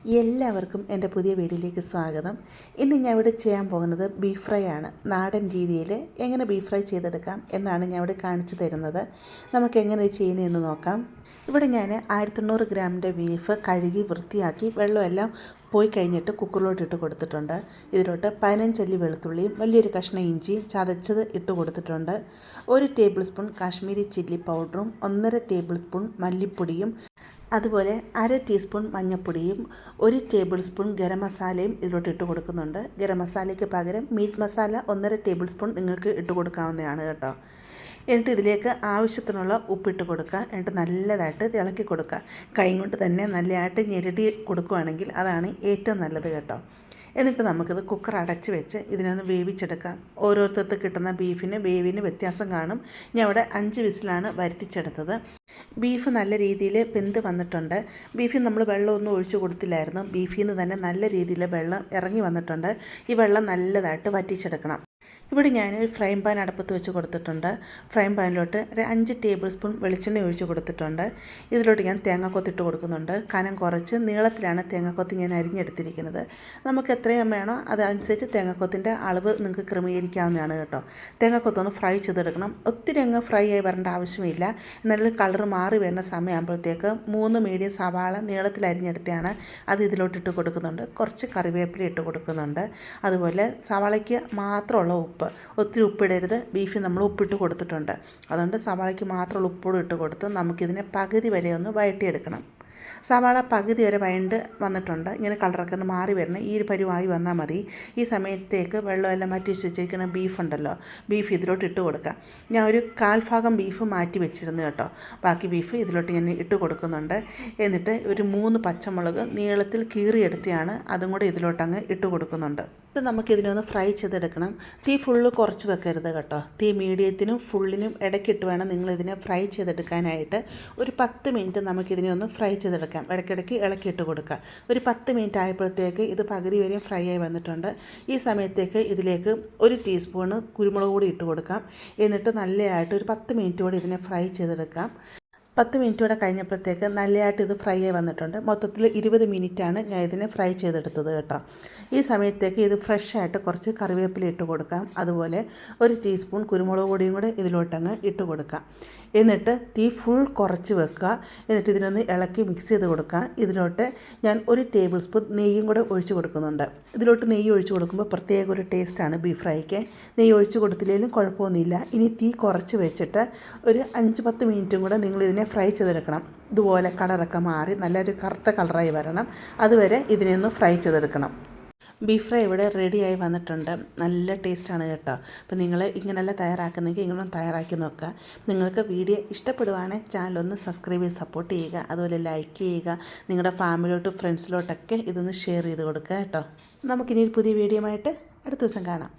എല്ലാവർക്കും എന്റെ പുതിയ വീഡിയോയിലേക്ക് സ്വാഗതം. ഇന്ന് ഞാൻ ഇവിടെ ചെയ്യാൻ പോകുന്നത് ബീഫ് ഫ്രൈ ആണ്. നാടൻ രീതിയിൽ എങ്ങനെ ബീഫ് ഫ്രൈ ചെയ്തെടുക്കാം എന്നാണ് ഞാൻ ഇവിടെ കാണിച്ചു തരുന്നത്. നമുക്ക് എങ്ങനെ ചെയ്യുന്നതെന്ന് നോക്കാം. ഇവിടെ ഞാൻ ആയിരത്തെണ്ണൂറ് ഗ്രാമിന്റെ ബീഫ് കഴുകി വൃത്തിയാക്കി വെള്ളമെല്ലാം പോയി കഴിഞ്ഞിട്ട് കുക്കറിലോട്ട് ഇട്ട് കൊടുത്തിട്ടുണ്ട്. ഇതിലോട്ട് പതിനഞ്ചല്ലി വെളുത്തുള്ളിയും വലിയൊരു കഷ്ണം ഇഞ്ചിയും ചതച്ചത് ഇട്ട് കൊടുത്തിട്ടുണ്ട്. ഒരു ടേബിൾ സ്പൂൺ കാശ്മീരി ചില്ലി പൗഡറും ഒന്നര ടേബിൾ സ്പൂൺ മല്ലിപ്പൊടിയും അതുപോലെ അര ടീസ്പൂൺ മഞ്ഞൾപ്പൊടിയും ഒരു ടേബിൾ സ്പൂൺ ഗരം മസാലയും ഇതിലോട്ട് ഇട്ട് കൊടുക്കുന്നുണ്ട്. ഗരം മസാലയ്ക്ക് പകരം മീറ്റ് മസാല ഒന്നര ടേബിൾ സ്പൂൺ നിങ്ങൾക്ക് ഇട്ട് കൊടുക്കാവുന്നതാണ് കേട്ടോ. എന്നിട്ട് ഇതിലേക്ക് ആവശ്യത്തിനുള്ള ഉപ്പിട്ട് കൊടുക്കുക. എന്നിട്ട് നല്ലതായിട്ട് ഇളക്കി കൊടുക്കുക. കൈ കൊണ്ട് തന്നെ നല്ലതായിട്ട് ഞെരടി കൊടുക്കുകയാണെങ്കിൽ അതാണ് ഏറ്റവും നല്ലത് കേട്ടോ. എന്നിട്ട് നമുക്കിത് കുക്കർ അടച്ച് വെച്ച് ഇതിനൊന്ന് വേവിച്ചെടുക്കാം. ഓരോരുത്തർക്ക് കിട്ടുന്ന ബീഫിന് വേവിന് വ്യത്യാസം കാണും. ഞാൻ ഇവിടെ അഞ്ച് വിസിലാണ് വരുത്തിച്ചെടുത്തത്. ബീഫ് നല്ല രീതിയിൽ വെന്ത് വന്നിട്ടുണ്ട്. ബീഫിൽ നമ്മൾ വെള്ളമൊന്നും ഒഴിച്ചു കൊടുത്തില്ലായിരുന്നു. ബീഫിൽ നിന്ന് തന്നെ നല്ല രീതിയിൽ വെള്ളം ഇറങ്ങി വന്നിട്ടുണ്ട്. ഈ വെള്ളം നല്ലതായിട്ട് വറ്റിച്ചെടുക്കണം. ഇവിടെ ഞാൻ ഫ്രൈ പാൻ അടുപ്പത്ത് വെച്ച് കൊടുത്തിട്ടുണ്ട്. ഫ്രൈ പാനിലോട്ട് ഒരു അഞ്ച് ടേബിൾ സ്പൂൺ വെളിച്ചെണ്ണ ഒഴിച്ച് കൊടുത്തിട്ടുണ്ട്. ഇതിലോട്ട് ഞാൻ തേങ്ങ കൊത്തിട്ട് കൊടുക്കുന്നുണ്ട്. കനം കുറച്ച് നീളത്തിലാണ് തേങ്ങാക്കൊത്ത് ഞാൻ അരിഞ്ഞെടുത്തിരിക്കുന്നത്. നമുക്ക് എത്രയും വേണോ അതനുസരിച്ച് തേങ്ങാക്കൊത്തിന്റെ അളവ് നിങ്ങൾക്ക് ക്രമീകരിക്കാവുന്നതാണ് കേട്ടോ. തേങ്ങാക്കൊത്തൊന്ന് ഫ്രൈ ചെയ്തെടുക്കണം. ഒത്തിരി അങ്ങ് ഫ്രൈ ആയി വരേണ്ട ആവശ്യമില്ല. എന്നാലും കളർ മാറി വരുന്ന സമയമാകുമ്പോഴത്തേക്ക് മൂന്ന് മീഡിയം സവാള നീളത്തിൽ അരിഞ്ഞെടുത്താണ് അത് ഇതിലോട്ടിട്ട് കൊടുക്കുന്നുണ്ട്. കുറച്ച് കറിവേപ്പില ഇട്ട് കൊടുക്കുന്നുണ്ട്. അതുപോലെ സവാളയ്ക്ക് മാത്രമുള്ള ഉപ്പ് ഒത്തിരി ഉപ്പിടരുത്. ബീഫ് നമ്മൾ ഉപ്പിട്ട് കൊടുത്തിട്ടുണ്ട്. അതുകൊണ്ട് സവാളയ്ക്ക് മാത്രമുള്ള ഉപ്പോടും ഇട്ട് കൊടുത്ത് നമുക്കിതിനെ പകുതി വരെ ഒന്ന് വഴട്ടിയെടുക്കണം സവാള പകുതി വരെ വഴണ്ട് വന്നിട്ടുണ്ട്. ഇങ്ങനെ കളറൊക്കെ ഒന്ന് മാറി വരണം. ഈ ഒരു പരുവായി വന്നാൽ മതി. ഈ സമയത്തേക്ക് വെള്ളമെല്ലാം മാറ്റി വെച്ചിരിക്കുന്ന ബീഫ് ഉണ്ടല്ലോ. ബീഫ് ഇതിലോട്ട് ഇട്ട് കൊടുക്കാം. ഞാൻ ഒരു കാൽഭാഗം ബീഫ് മാറ്റി വെച്ചിരുന്നു കേട്ടോ. ബാക്കി ബീഫ് ഇതിലോട്ട് ഞാൻ ഇട്ട് കൊടുക്കുന്നുണ്ട്. എന്നിട്ട് ഒരു മൂന്ന് പച്ചമുളക് നീളത്തിൽ കീറിയെടുത്തിയാണ് അതും കൂടെ ഇതിലോട്ടങ്ങ് ഇട്ട് കൊടുക്കുന്നുണ്ട്. ഇത് നമുക്കിതിനെ ഒന്ന് ഫ്രൈ ചെയ്തെടുക്കണം. തീ ഫുള്ള് കുറച്ച് വെക്കരുത് കേട്ടോ. തീ മീഡിയത്തിനും ഫുള്ളിനും ഇടയ്ക്കിട്ട് വേണം നിങ്ങളിതിനെ ഫ്രൈ ചെയ്തെടുക്കാനായിട്ട്. ഒരു പത്ത് മിനിറ്റ് നമുക്കിതിനെ ഒന്ന് ഫ്രൈ ചെയ്തെടുക്കാം. ഇടയ്ക്കിടയ്ക്ക് ഇളക്കിയിട്ട് കൊടുക്കാം ഒരു പത്ത് മിനിറ്റ് ആയപ്പോഴത്തേക്ക് ഇത് പകുതി വരെയും ഫ്രൈ ആയി വന്നിട്ടുണ്ട്. ഈ സമയത്തേക്ക് ഇതിലേക്ക് ഒരു ടീസ്പൂണ് കുരുമുളക് കൂടി ഇട്ട് കൊടുക്കാം. എന്നിട്ട് നല്ലതായിട്ട് ഒരു പത്ത് മിനിറ്റ് കൂടി ഇതിനെ ഫ്രൈ ചെയ്തെടുക്കാം. പത്ത് മിനിറ്റ് കൂടെ കഴിഞ്ഞപ്പോഴത്തേക്ക് നല്ലതായിട്ട് ഇത് ഫ്രൈ ആയി വന്നിട്ടുണ്ട്. മൊത്തത്തിൽ ഇരുപത് മിനിറ്റാണ് ഞാൻ ഇതിനെ ഫ്രൈ ചെയ്തെടുത്തത് കേട്ടോ. ഈ സമയത്തേക്ക് ഇത് ഫ്രഷ് ആയിട്ട് കുറച്ച് കറിവേപ്പില ഇട്ട് കൊടുക്കാം. അതുപോലെ ഒരു ടീസ്പൂൺ കുരുമുളക് പൊടിയും കൂടെ ഇതിലോട്ടങ്ങ് ഇട്ട് കൊടുക്കാം. എന്നിട്ട് തീ ഫുൾ കുറച്ച് വെക്കുക. എന്നിട്ട് ഇതിനൊന്ന് ഇളക്കി മിക്സ് ചെയ്ത് കൊടുക്കാം. ഇതിലോട്ട് ഞാൻ ഒരു ടേബിൾ സ്പൂൺ നെയ്യും കൂടെ ഒഴിച്ച് കൊടുക്കുന്നുണ്ട്. ഇതിലോട്ട് നെയ്യ് ഒഴിച്ച് കൊടുക്കുമ്പോൾ പ്രത്യേക ഒരു ടേസ്റ്റാണ് ബീഫ് ഫ്രൈക്ക് നെയ്യ് ഒഴിച്ച് കൊടുത്തില്ലെങ്കിലും കുഴപ്പമൊന്നുമില്ല. ഇനി തീ കുറച്ച് വെച്ചിട്ട് ഒരു അഞ്ച് പത്ത് മിനിറ്റും കൂടെ നിങ്ങളിതിനെ ഫ്രൈ ചെയ്തെടുക്കണം. ഇതുപോലെ കളറൊക്കെ മാറി നല്ലൊരു കറുത്ത കളറായി വരണം. അതുവരെ ഇതിനെ ഒന്ന് ഫ്രൈ ചെയ്തെടുക്കണം. ബീഫ് ഫ്രൈ ഇവിടെ റെഡിയായി വന്നിട്ടുണ്ട്. നല്ല ടേസ്റ്റാണ് കേട്ടോ. അപ്പോൾ നിങ്ങൾ ഇങ്ങനെയല്ല തയ്യാറാക്കുന്നെങ്കിൽ ഇങ്ങനെ തയ്യാറാക്കി നോക്കുക. നിങ്ങൾക്ക് വീഡിയോ ഇഷ്ടപ്പെടുവാണെങ്കിൽ ചാനൽ ഒന്ന് സബ്സ്ക്രൈബ് ചെയ്ത് സപ്പോർട്ട് ചെയ്യുക. അതുപോലെ ലൈക്ക് ചെയ്യുക. നിങ്ങളുടെ ഫാമിലിയോട്ട് ഫ്രണ്ട്സിലോട്ടൊക്കെ ഇതൊന്ന് ഷെയർ ചെയ്ത് കൊടുക്കുക കേട്ടോ. നമുക്കിനി ഒരു പുതിയ വീഡിയോ ആയിട്ട് അടുത്ത ദിവസം കാണാം.